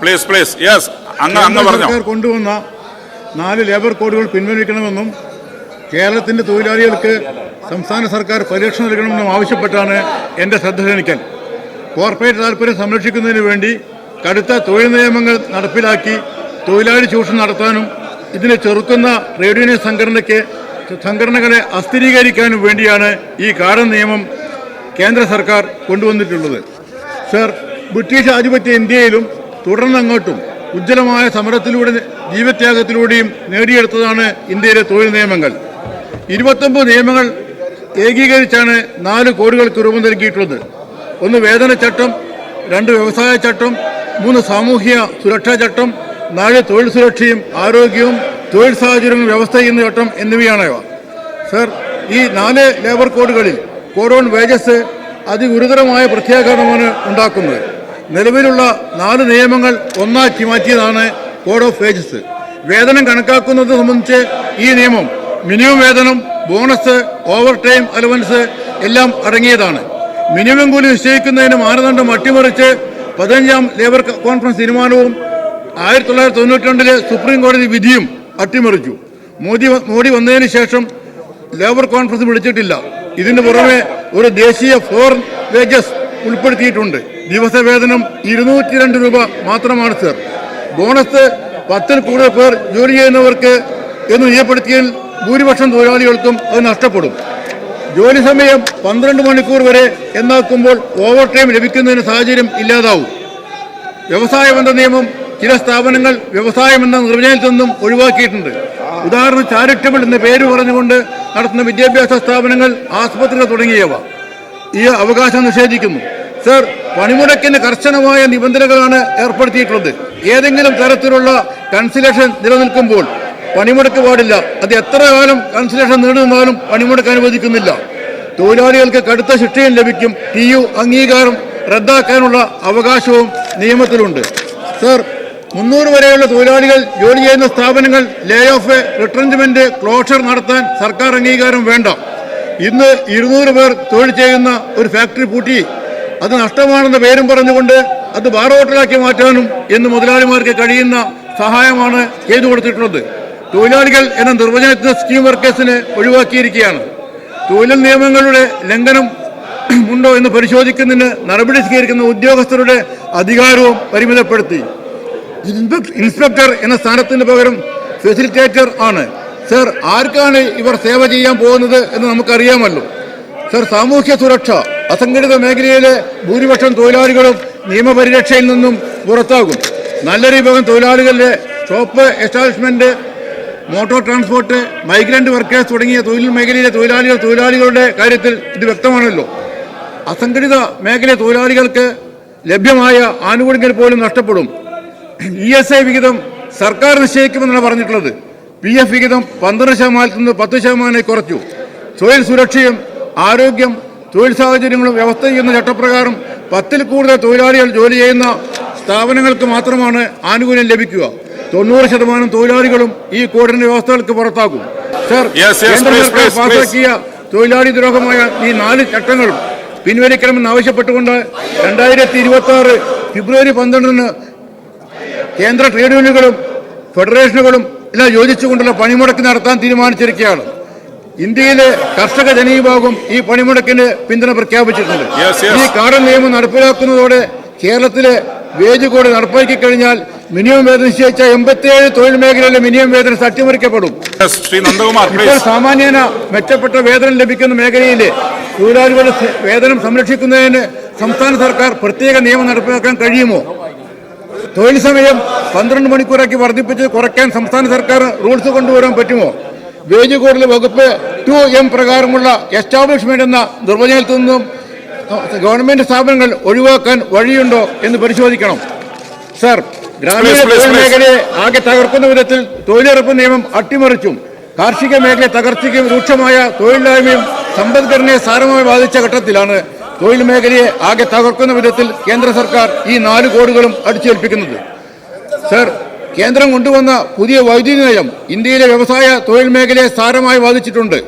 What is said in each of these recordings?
Please please yes അങ്ങ് അങ്ങ് പറഞ്ഞു. സർക്കാർ കൊണ്ടുവന്ന നാല് ലേബർ കോഡുകൾ പിൻവലിക്കണമെന്നും കേരളത്തിന്റെ തൊഴിലാളികൾക്ക് സംസ്ഥാന സർക്കാർ പരിരക്ഷ നൽകണമെന്നും ആവശ്യപ്പെട്ടാണ് എന്റെ ശ്രദ്ധ ക്ഷണിക്കൽ. കോർപ്പറേറ്റ് താൽപ്പര്യം സംരക്ഷിക്കുന്നതിന് വേണ്ടി കടുത്ത തൊഴിൽ നിയമങ്ങൾ നടപ്പിലാക്കി തൊഴിലാളി ചൂഷണം നടത്താനും ഇതിനെ ചെറുക്കുന്ന ട്രേഡ് യൂണിയൻ സംഘടനയ്ക്ക് സംഘടനകളെ അസ്ഥിരീകരിക്കാനും വേണ്ടിയാണ് ഈ കാടൻ നിയമം കേന്ദ്ര സർക്കാർ കൊണ്ടുവന്നിട്ടുള്ളത്. സർ ബ്രിട്ടീഷ് ആധിപത്യ ഇന്ത്യയിലും തുടർന്നങ്ങോട്ടും ഉജ്ജ്വലമായ സമരത്തിലൂടെ ജീവത്യാഗത്തിലൂടെയും നേടിയെടുത്തതാണ് ഇന്ത്യയിലെ തൊഴിൽ നിയമങ്ങൾ. ഇരുപത്തൊമ്പത് നിയമങ്ങൾ ഏകീകരിച്ചാണ് നാല് കോടികൾക്ക് രൂപം നൽകിയിട്ടുള്ളത്. ഒന്ന് വേതന ചട്ടം രണ്ട് വ്യവസായ ചട്ടം മൂന്ന് സാമൂഹ്യ സുരക്ഷാ ചട്ടം നാല് തൊഴിൽ സുരക്ഷയും ആരോഗ്യവും തൊഴിൽ സാഹചര്യവും വ്യവസ്ഥ ചെയ്യുന്ന ചട്ടം എന്നിവയാണവ സർ ഈ നാല് ലേബർ കോഡുകളിൽ കോഡ് ഓൺ വേജസ് അതിഗുരുതരമായ പ്രത്യാഘാതമാണ് ഉണ്ടാക്കുന്നത്. നിലവിലുള്ള നാല് നിയമങ്ങൾ ഒന്നാക്കി മാറ്റിയതാണ് കോഡ് ഓഫ് വേജസ് വേതനം കണക്കാക്കുന്നത് സംബന്ധിച്ച് ഈ നിയമം മിനിമം വേതനം ബോണസ് ഓവർ ടൈം അലവൻസ് എല്ലാം അടങ്ങിയതാണ്. മിനിമം കൂലി നിശ്ചയിക്കുന്നതിന് മാനദണ്ഡം അട്ടിമറിച്ച് പതിനഞ്ചാം ലേബർ കോൺഫറൻസ് തീരുമാനവും ആയിരത്തി തൊള്ളായിരത്തി തൊണ്ണൂറ്റി രണ്ടിലെ സുപ്രീം കോടതി വിധിയും അട്ടിമറിച്ചു. മോദി മോഡി വന്നതിന് ശേഷം ലേബർ കോൺഫറൻസ് വിളിച്ചിട്ടില്ല. ഇതിന് പുറമെ ഒരു ദേശീയ ഫോർ വേജസ് ഉൾപ്പെടുത്തിയിട്ടുണ്ട്. ദിവസവേതനം ഇരുന്നൂറ്റി രണ്ട് രൂപ മാത്രമാണ് സർ. ബോണസ് പത്തിൽ കൂടുതൽ പേർ ജോലി ചെയ്യുന്നവർക്ക് എന്ന് നിയപ്പെടുത്തിയാൽ ഭൂരിപക്ഷം തൊഴിലാളികൾക്കും അത് നഷ്ടപ്പെടും. ജോലി സമയം പന്ത്രണ്ട് മണിക്കൂർ വരെ എന്നാക്കുമ്പോൾ ഓവർ ടൈം ലഭിക്കുന്നതിന് സാഹചര്യം ഇല്ലാതാവും. വ്യവസായ ബന്ധ നിയമം ചില സ്ഥാപനങ്ങൾ വ്യവസായം എന്ന നിർവചനത്തിൽ നിന്നും ഒഴിവാക്കിയിട്ടുണ്ട്. ഉദാഹരണം ചാരിറ്റബിൾ എന്ന പേര് പറഞ്ഞുകൊണ്ട് നടത്തുന്ന വിദ്യാഭ്യാസ സ്ഥാപനങ്ങൾ ആസ്പത്രികൾ തുടങ്ങിയവ. ഈ അവകാശം നിഷേധിക്കുന്നു. സർ പണിമുടക്കിന് കർശനമായ നിബന്ധനകളാണ് ഏർപ്പെടുത്തിയിട്ടുള്ളത്. ഏതെങ്കിലും തരത്തിലുള്ള കൺസിലേഷൻ നിലനിൽക്കുമ്പോൾ പണിമുടക്ക് പാടില്ല. അത് എത്ര കാലം കൺസിലേഷൻ നീണ്ടു നിന്നാലും പണിമുടക്ക് അനുവദിക്കുന്നില്ല. തൊഴിലാളികൾക്ക് കടുത്ത ശിക്ഷയും ലഭിക്കും. ടി യു അംഗീകാരം റദ്ദാക്കാനുള്ള അവകാശവും നിയമത്തിലുണ്ട്. സർ മുന്നൂറ് വരെയുള്ള തൊഴിലാളികൾ ജോലി ചെയ്യുന്ന സ്ഥാപനങ്ങൾ ലേ ഓഫ് റിട്രഞ്ച്മെന്റ് ക്ലോഷർ നടത്താൻ സർക്കാർ അംഗീകാരം വേണ്ട. ഇന്ന് ഇരുന്നൂറ് പേർ തൊഴിൽ ചെയ്യുന്ന ഒരു ഫാക്ടറി പൂട്ടി അത് നഷ്ടമാണെന്ന പേരും പറഞ്ഞുകൊണ്ട് അത് ബാറോട്ടലാക്കി മാറ്റാനും എന്ന് മുതലാളിമാർക്ക് കഴിയുന്ന സഹായമാണ് ചെയ്തു കൊടുത്തിട്ടുള്ളത്. തൊഴിലാളികൾ എന്ന നിർവചനത്തിന് സ്കീം വർക്കേഴ്സിനെ ഒഴിവാക്കിയിരിക്കുകയാണ്. തൊഴിൽ നിയമങ്ങളുടെ ലംഘനം ഉണ്ടോ എന്ന് പരിശോധിക്കുന്നതിന് നടപടി സ്വീകരിക്കുന്ന ഉദ്യോഗസ്ഥരുടെ അധികാരവും പരിമിതപ്പെടുത്തി. ഇൻസ്പെക്- ഇൻസ്പെക്ടർ എന്ന സ്ഥാനത്തിന് പകരം ഫെസിലിറ്റേറ്റർ ആണ്. സർ ആർക്കാണ് ഇവർ സേവ ചെയ്യാൻ പോകുന്നത് എന്ന് നമുക്കറിയാമല്ലോ. സർ സാമൂഹ്യ സുരക്ഷ അസംഘടിത മേഖലയിലെ ഭൂരിപക്ഷം തൊഴിലാളികളും നിയമപരിരക്ഷയിൽ നിന്നും പുറത്താകും. നല്ലൊരു വിഭാഗം തൊഴിലാളികളുടെ shop establishment motor transport migrant workers തുടങ്ങിയ തൊഴിൽ മേഖലയിലെ തൊഴിലാളികൾ തൊഴിലാളികളുടെ കാര്യത്തിൽ ഇത് വ്യക്തമാണല്ലോ. അസംഘടിത മേഖല തൊഴിലാളികൾക്ക് ലഭ്യമായ ആനുകൂല്യങ്ങൾ പോലും നഷ്ടപ്പെടും. ഇ എസ് ഐ വിഹിതം സർക്കാർ നിശ്ചയിക്കുമെന്നാണ് പറഞ്ഞിട്ടുള്ളത്. പി എഫ് വിഹിതം പന്ത്രണ്ട് ശതമാനത്തിൽ നിന്ന് പത്ത് ശതമാനമായി കുറച്ചു. തൊഴിൽ സുരക്ഷയും ആരോഗ്യം തൊഴിൽ സാഹചര്യങ്ങളും വ്യവസ്ഥ ചെയ്യുന്ന ചട്ടപ്രകാരം പത്തിൽ കൂടുതൽ തൊഴിലാളികൾ ജോലി ചെയ്യുന്ന സ്ഥാപനങ്ങൾക്ക് മാത്രമാണ് ആനുകൂല്യം ലഭിക്കുക. തൊണ്ണൂറ് ശതമാനം തൊഴിലാളികളും ഈ കോഡിന്റെ വ്യവസ്ഥകൾക്ക് പുറത്താക്കും സർ കേന്ദ്ര സർക്കാർ. പാസാക്കിയ തൊഴിലാളി ദ്രോഹമായ ഈ നാല് ചട്ടങ്ങളും പിൻവലിക്കണമെന്ന് ആവശ്യപ്പെട്ടുകൊണ്ട് രണ്ടായിരത്തി ഇരുപത്തി ആറ് ഫെബ്രുവരി പന്ത്രണ്ടിന് കേന്ദ്ര ട്രേഡ് യൂണിയനുകളും ഫെഡറേഷനുകളും എല്ലാം യോജിച്ചുകൊണ്ടുള്ള പണിമുടക്ക് നടത്താൻ തീരുമാനിച്ചിരിക്കുകയാണ്. ഇന്ത്യയിലെ കർഷക ജനവിഭാഗം ഈ പണിമുടക്കിന് പിന്തുണ പ്രഖ്യാപിച്ചിട്ടുണ്ട്. ഈ കാടൻ നിയമം നടപ്പിലാക്കുന്നതോടെ കേരളത്തിലെ വേജ് കോഡ് നടപ്പാക്കി കഴിഞ്ഞാൽ മിനിമം വേതനം നിശ്ചയിച്ച എൺപത്തിയേഴ് തൊഴിൽ മേഖലയിലെ മിനിമം വേതനം അട്ടിമറിക്കപ്പെടും ശ്രീ നന്ദകുമാർ ഇപ്പോൾ സാമാന്യേന മെച്ചപ്പെട്ട വേതനം ലഭിക്കുന്ന മേഖലയിലെ തൊഴിലാളികളുടെ വേതനം സംരക്ഷിക്കുന്നതിന് സംസ്ഥാന സർക്കാർ പ്രത്യേക നിയമം നടപ്പിലാക്കാൻ കഴിയുമോ? തൊഴിൽ സമയം പന്ത്രണ്ട് മണിക്കൂറാക്കി വർദ്ധിപ്പിച്ച് കുറയ്ക്കാൻ സംസ്ഥാന സർക്കാർ റൂൾസ് കൊണ്ടുവരാൻ പറ്റുമോ? വേജ് കോഡിലെ വകുപ്പ് ടു എം പ്രകാരമുള്ള എസ്റ്റാബ്ലിഷ്മെന്റ് എന്ന നിർവചനത്തിൽ നിന്നും ഗവൺമെന്റ് സ്ഥാപനങ്ങൾ ഒഴിവാക്കാൻ വഴിയുണ്ടോ എന്ന് പരിശോധിക്കണം. സർ ഗ്രാമീണ തൊഴിൽ മേഖലയെ ആകെ തകർക്കുന്ന വിധത്തിൽ തൊഴിലുറപ്പ് നിയമം അട്ടിമറിച്ചും കാർഷിക മേഖലയെ തകർച്ചയ്ക്കും രൂക്ഷമായ തൊഴിലില്ലായ്മയും സമ്പദ്ഘടനയെ സാരമായി ബാധിച്ച ഘട്ടത്തിലാണ് തൊഴിൽ മേഖലയെ ആകെ തകർക്കുന്ന വിധത്തിൽ കേന്ദ്ര സർക്കാർ ഈ നാല് കോടുകളും അടിച്ചേൽപ്പിക്കുന്നത്. സർ കേന്ദ്രം കൊണ്ടുവന്ന പുതിയ വൈദ്യുതി നയം ഇന്ത്യയിലെ വ്യവസായ തൊഴിൽ മേഖലയെ സാരമായി ബാധിച്ചിട്ടുണ്ട്.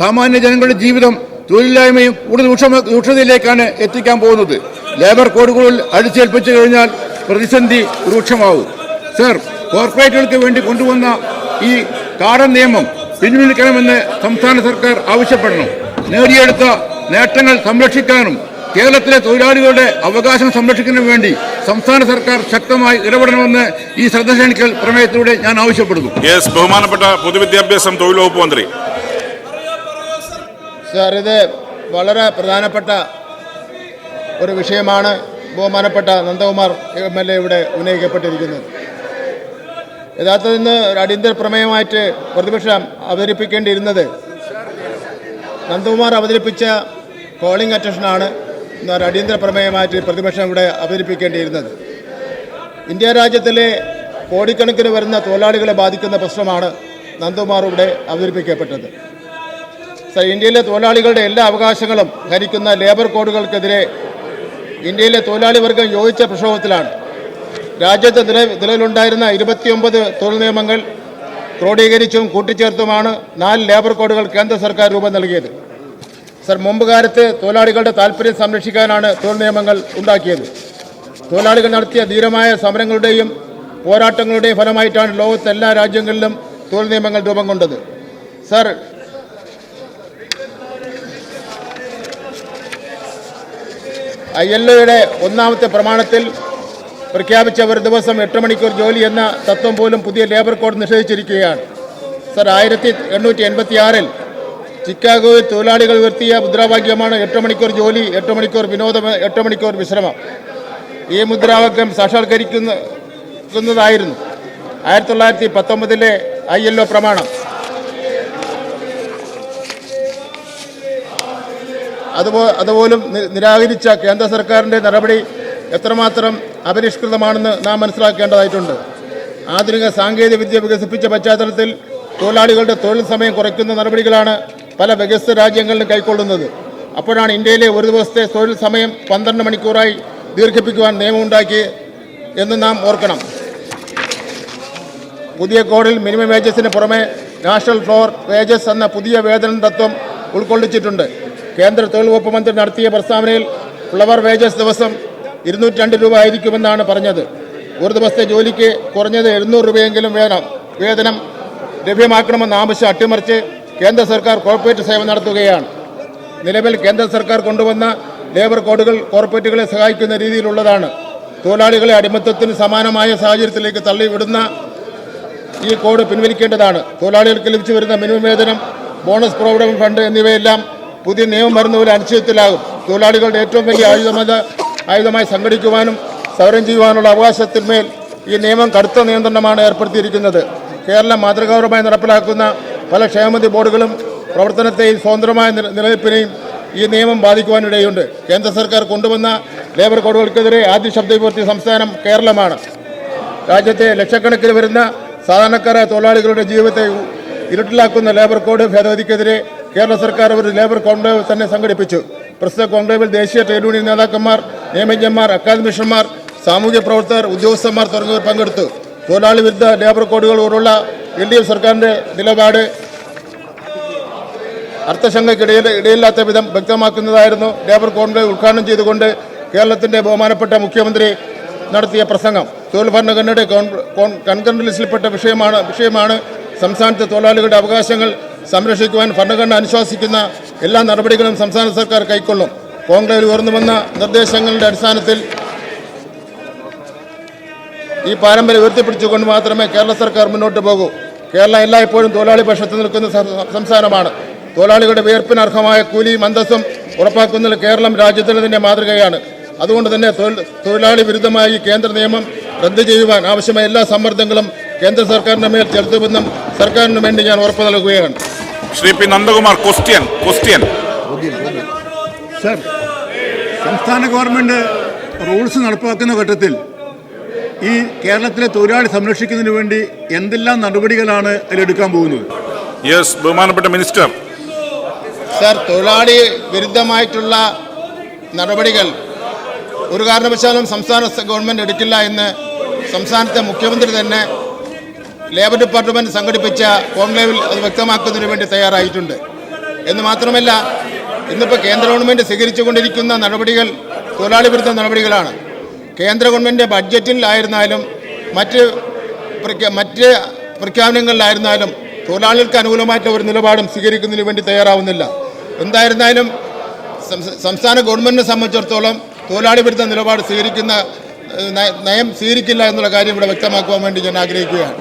സാമാന്യ ജനങ്ങളുടെ ജീവിതം തൊഴിലില്ലായ്മയും കൂടുതൽ രൂക്ഷതയിലേക്കാണ് എത്തിക്കാൻ പോകുന്നത്. ലേബർ കോഡുകളിൽ അടിച്ചേൽപ്പിച്ചു കഴിഞ്ഞാൽ പ്രതിസന്ധി രൂക്ഷമാവും. സർ കോർപ്പറേറ്റുകൾക്ക് വേണ്ടി കൊണ്ടുവന്ന ഈ കാടൻ നിയമം പിൻവലിക്കണമെന്ന് സംസ്ഥാന സർക്കാർ ആവശ്യപ്പെടണം. നേടിയെടുത്ത നേട്ടങ്ങൾ സംരക്ഷിക്കാനും കേരളത്തിലെ തൊഴിലാളികളുടെ അവകാശം സംരക്ഷിക്കുന്നതിന് വേണ്ടി സംസ്ഥാന സർക്കാർ ശക്തമായി ഇടപെടണമെന്ന് ഈ ശ്രദ്ധക്ഷണിക്കൽ പ്രമേയത്തിലൂടെ ഞാൻ ആവശ്യപ്പെടുന്നു. യെസ് ബഹുമാനപ്പെട്ട പൊതുവിദ്യാഭ്യാസം തൊഴിൽ വകുപ്പ് മന്ത്രി. സാർ ഇത് വളരെ പ്രധാനപ്പെട്ട ഒരു വിഷയമാണ്. ബഹുമാനപ്പെട്ട നന്ദകുമാർ എം എൽ എ ഇവിടെ ഉന്നയിക്കപ്പെട്ടിരിക്കുന്നത്. യഥാർത്ഥത്തിൽ ഇന്ന് ഒരു അടിയന്തര പ്രമേയമായിട്ട് പ്രതിപക്ഷം അവതരിപ്പിക്കേണ്ടിയിരുന്നത്. നന്ദകുമാർ അവതരിപ്പിച്ച കോളിംഗ് അറ്റൻഷനാണ് ഒരു അടിയന്തര പ്രമേയമായിട്ട് പ്രതിപക്ഷം ഇവിടെ അവതരിപ്പിക്കേണ്ടിയിരുന്നത്. ഇന്ത്യ രാജ്യത്തിലെ കോടിക്കണക്കിന് വരുന്ന തൊഴിലാളികളെ ബാധിക്കുന്ന പ്രശ്നമാണ് നന്ദകുമാർ ഇവിടെ അവതരിപ്പിക്കപ്പെട്ടത്. ഇന്ത്യയിലെ തൊഴിലാളികളുടെ എല്ലാ അവകാശങ്ങളും ഹരിക്കുന്ന ലേബർ കോഡുകൾക്കെതിരെ ഇന്ത്യയിലെ തൊഴിലാളി വർഗം യോജിച്ച പ്രക്ഷോഭത്തിലാണ്. രാജ്യത്ത് നില നിലവിലുണ്ടായിരുന്ന ഇരുപത്തിയൊമ്പത് തൊഴിൽ നിയമങ്ങൾ ക്രോഡീകരിച്ചും കൂട്ടിച്ചേർത്തുമാണ് നാല് ലേബർ കോഡുകൾ കേന്ദ്ര സർക്കാർ രൂപം നൽകിയത്. സർ മുമ്പ് കാലത്ത് തൊഴിലാളികളുടെ താല്പര്യം സംരക്ഷിക്കാനാണ് തൊഴിൽ നിയമങ്ങൾ ഉണ്ടാക്കിയത്. തൊഴിലാളികൾ നടത്തിയ ധീരമായ സമരങ്ങളുടെയും പോരാട്ടങ്ങളുടെയും ഫലമായിട്ടാണ് ലോകത്തെ എല്ലാ രാജ്യങ്ങളിലും തൊഴിൽ നിയമങ്ങൾ രൂപം കൊണ്ടത്. സർ ഐ എൽ ഒയുടെ ഒന്നാമത്തെ പ്രമാണത്തിൽ പ്രഖ്യാപിച്ച ഒരു ദിവസം എട്ട് മണിക്കൂർ ജോലി എന്ന തത്വം പോലും പുതിയ ലേബർ കോഡ് നിഷേധിച്ചിരിക്കുകയാണ്. സർ ആയിരത്തി എണ്ണൂറ്റി എൺപത്തി ആറിൽ ചിക്കാഗോയിൽ തൊഴിലാളികൾ ഉയർത്തിയ മുദ്രാവാക്യമാണ് എട്ട് മണിക്കൂർ ജോലി എട്ട് മണിക്കൂർ വിനോദം എട്ട് മണിക്കൂർ വിശ്രമം. ഈ മുദ്രാവാക്യം സാക്ഷാത്കരിക്കുന്നതായിരുന്നു. ആയിരത്തി തൊള്ളായിരത്തി പത്തൊമ്പതിലെ ഐ എൽ ഒ പ്രമാണം. അതുപോ അതുപോലും നിരാകരിച്ച കേന്ദ്ര സർക്കാരിന്റെ നടപടി എത്രമാത്രം അപരിഷ്കൃതമാണെന്ന് നാം മനസ്സിലാക്കേണ്ടതായിട്ടുണ്ട്. ആധുനിക സാങ്കേതിക വിദ്യ വികസിപ്പിച്ച പശ്ചാത്തലത്തിൽ തൊഴിലാളികളുടെ തൊഴിൽ സമയം കുറയ്ക്കുന്ന നടപടികളാണ് പല വികസിത രാജ്യങ്ങളിലും കൈക്കൊള്ളുന്നത്. അപ്പോഴാണ് ഇന്ത്യയിലെ ഒരു ദിവസത്തെ തൊഴിൽ സമയം പന്ത്രണ്ട് മണിക്കൂറായി ദീർഘിപ്പിക്കുവാൻ നിയമമുണ്ടാക്കി എന്ന് നാം ഓർക്കണം. പുതിയ കോഡിൽ മിനിമം വേജസിന് പുറമെ നാഷണൽ ഫ്ലോർ വേജസ് എന്ന പുതിയ വേതന തത്വം ഉൾക്കൊള്ളിച്ചിട്ടുണ്ട്. കേന്ദ്ര തൊഴിൽ വകുപ്പ് മന്ത്രി നടത്തിയ പ്രസ്താവനയിൽ ഫ്ലവർ വേജസ് ദിവസം ഇരുന്നൂറ്റി രൂപ ആയിരിക്കുമെന്നാണ് പറഞ്ഞത്. ഒരു ദിവസത്തെ ജോലിക്ക് കുറഞ്ഞത് എഴുന്നൂറ് രൂപയെങ്കിലും വേണം. വേതനം ലഭ്യമാക്കണമെന്ന ആവശ്യം അട്ടിമറിച്ച് കേന്ദ്ര സർക്കാർ കോർപ്പറേറ്റ് സേവനം നടത്തുകയാണ്. നിലവിൽ കേന്ദ്ര സർക്കാർ കൊണ്ടുവന്ന ലേബർ കോഡുകൾ കോർപ്പറേറ്റുകളെ സഹായിക്കുന്ന രീതിയിലുള്ളതാണ്. തൊഴിലാളികളെ അടിമത്തത്തിന് സമാനമായ സാഹചര്യത്തിലേക്ക് തള്ളിവിടുന്ന ഈ കോഡ് പിൻവലിക്കേണ്ടതാണ്. തൊഴിലാളികൾക്ക് ലഭിച്ചു വരുന്ന മിനിമം വേതനം ബോണസ് പ്രോവിഡന്റ് ഫണ്ട് എന്നിവയെല്ലാം പുതിയ നിയമം വരുന്നതുപോലെ അനിശ്ചിതത്തിലാകും. തൊഴിലാളികളുടെ ഏറ്റവും വലിയ ആയുധമത ആയുധമായി സംഘടിക്കുവാനും സമരം ചെയ്യുവാനുള്ള അവകാശത്തിന്മേൽ ഈ നിയമം കടുത്ത നിയന്ത്രണമാണ് ഏർപ്പെടുത്തിയിരിക്കുന്നത്. കേരളം മാതൃകാപരമായി നടപ്പിലാക്കുന്ന പല ക്ഷേമനിധി ബോർഡുകളും പ്രവർത്തനത്തെയും സ്വതന്ത്രമായ നിലനിൽപ്പിനെയും ഈ നിയമം ബാധിക്കുവാനിടയുണ്ട്. കേന്ദ്ര സർക്കാർ കൊണ്ടുവന്ന ലേബർ കോഡുകൾക്കെതിരെ ആദ്യ ശബ്ദമുയർത്തിയ സംസ്ഥാനം കേരളമാണ്. രാജ്യത്തെ ലക്ഷക്കണക്കിന് വരുന്ന സാധാരണക്കാരായ തൊഴിലാളികളുടെ ജീവിതത്തെ ഇരുട്ടിലാക്കുന്ന ലേബർ കോഡ് ഭേദഗതിക്കെതിരെ കേരള സർക്കാർ ഒരു ലേബർ കോൺക്ലേവ് തന്നെ സംഘടിപ്പിച്ചു. പ്രസ്തുത കോൺക്ലേവിൽ ദേശീയ ട്രേഡ് യൂണിയൻ നേതാക്കന്മാർ നിയമജ്ഞന്മാർ അക്കാദമിഷ്യന്മാർ സാമൂഹ്യ പ്രവർത്തകർ ഉദ്യോഗസ്ഥന്മാർ തുടങ്ങിയവർ പങ്കെടുത്തു. തൊഴിലാളി വിരുദ്ധ ലേബർ കോഡുകളോടുള്ള എൽ ഡി എഫ് സർക്കാരിന്റെ നിലപാട് അർത്ഥശങ്കയ്ക്കിടയിൽ ഇടയില്ലാത്ത വിധം വ്യക്തമാക്കുന്നതായിരുന്നു ലേബർ കോൺഗ്രസ് ഉദ്ഘാടനം ചെയ്തുകൊണ്ട് കേരളത്തിന്റെ ബഹുമാനപ്പെട്ട മുഖ്യമന്ത്രി നടത്തിയ പ്രസംഗം. തൊഴിൽ ഭരണഘടനയുടെ കൺകറന്റ് ലിസ്റ്റിൽപ്പെട്ട വിഷയമാണ് വിഷയമാണ് സംസ്ഥാനത്തെ തൊഴിലാളികളുടെ അവകാശങ്ങൾ സംരക്ഷിക്കുവാൻ ഭരണഘടന അനുശാസിക്കുന്ന എല്ലാ നടപടികളും സംസ്ഥാന സർക്കാർ കൈക്കൊള്ളും. കോൺഗ്രസിൽ ഉയർന്നു വന്ന നിർദ്ദേശങ്ങളുടെ അടിസ്ഥാനത്തിൽ ഈ പാരമ്പര്യം ഉയർത്തിപ്പിടിച്ചുകൊണ്ട് മാത്രമേ കേരള സർക്കാർ മുന്നോട്ട് പോകൂ. കേരളം എല്ലായ്പ്പോഴും തൊഴിലാളി പക്ഷത്ത് നിൽക്കുന്ന സംസ്ഥാനമാണ്. തൊഴിലാളികളുടെ വിയർപ്പിന് അർഹമായ കൂലിയും അന്തസ്സും ഉറപ്പാക്കുന്നതിൽ കേരളം രാജ്യത്തിന് തന്നെ മാതൃകയാണ്. അതുകൊണ്ട് തന്നെ തൊഴിലാളി വിരുദ്ധമായി കേന്ദ്ര നിയമം റദ്ദ് ചെയ്യുവാൻ ആവശ്യമായ എല്ലാ സമ്മർദ്ദങ്ങളും കേന്ദ്ര സർക്കാരിന്റെ മേൽ ചെലുത്തുമെന്നും സർക്കാരിന് വേണ്ടി ഞാൻ ഉറപ്പ് നൽകുകയാണ്. Shri P Nandakumar question question. Sir സംസ്ഥാന ഗവൺമെന്റ് റൂൾസ് നടപ്പാക്കുന്ന ഘട്ടത്തിൽ ഈ കേരളത്തിലെ തൊഴിലാളി സംരക്ഷിക്കുന്നതിന് വേണ്ടി എന്തെല്ലാം നടപടികളാണ് അതിലെടുക്കാൻ പോകുന്നത്? യെസ് ബഹുമാനപ്പെട്ട മിനിസ്റ്റർ. സർ തൊഴിലാളി വിരുദ്ധമായിട്ടുള്ള നടപടികൾ ഒരു കാരണവശാലും സംസ്ഥാന ഗവൺമെന്റ് ഗവൺമെന്റ് എടുക്കില്ല എന്ന് സംസ്ഥാനത്തെ മുഖ്യമന്ത്രി തന്നെ ലേബർ ഡിപ്പാർട്ട്മെന്റ് സംഘടിപ്പിച്ച കോൺക്ലേവിൽ അത് വ്യക്തമാക്കുന്നതിന് വേണ്ടി തയ്യാറായിട്ടുണ്ട്. എന്ന് മാത്രമല്ല ഇന്നിപ്പോൾ കേന്ദ്ര ഗവൺമെന്റ് സ്വീകരിച്ചുകൊണ്ടിരിക്കുന്ന നടപടികൾ തൊഴിലാളി വിരുദ്ധ നടപടികളാണ്. കേന്ദ്ര ഗവൺമെന്റ് ബഡ്ജറ്റിലായിരുന്നാലും മറ്റ് മറ്റ് പ്രഖ്യാപനങ്ങളിലായിരുന്നാലും തൊഴിലാളികൾക്ക് അനുകൂലമായിട്ടുള്ള ഒരു നിലപാടും സ്വീകരിക്കുന്നതിന് വേണ്ടി തയ്യാറാവുന്നില്ല. എന്തായിരുന്നാലും സംസ്ഥാന ഗവൺമെന്റിനെ സംബന്ധിച്ചിടത്തോളം തൊഴിലാളി വിരുദ്ധ നിലപാട് സ്വീകരിക്കുന്ന നയം സ്വീകരിക്കില്ല എന്നുള്ള കാര്യം ഇവിടെ വ്യക്തമാക്കുവാൻ വേണ്ടി ഞാൻ ആഗ്രഹിക്കുകയാണ്.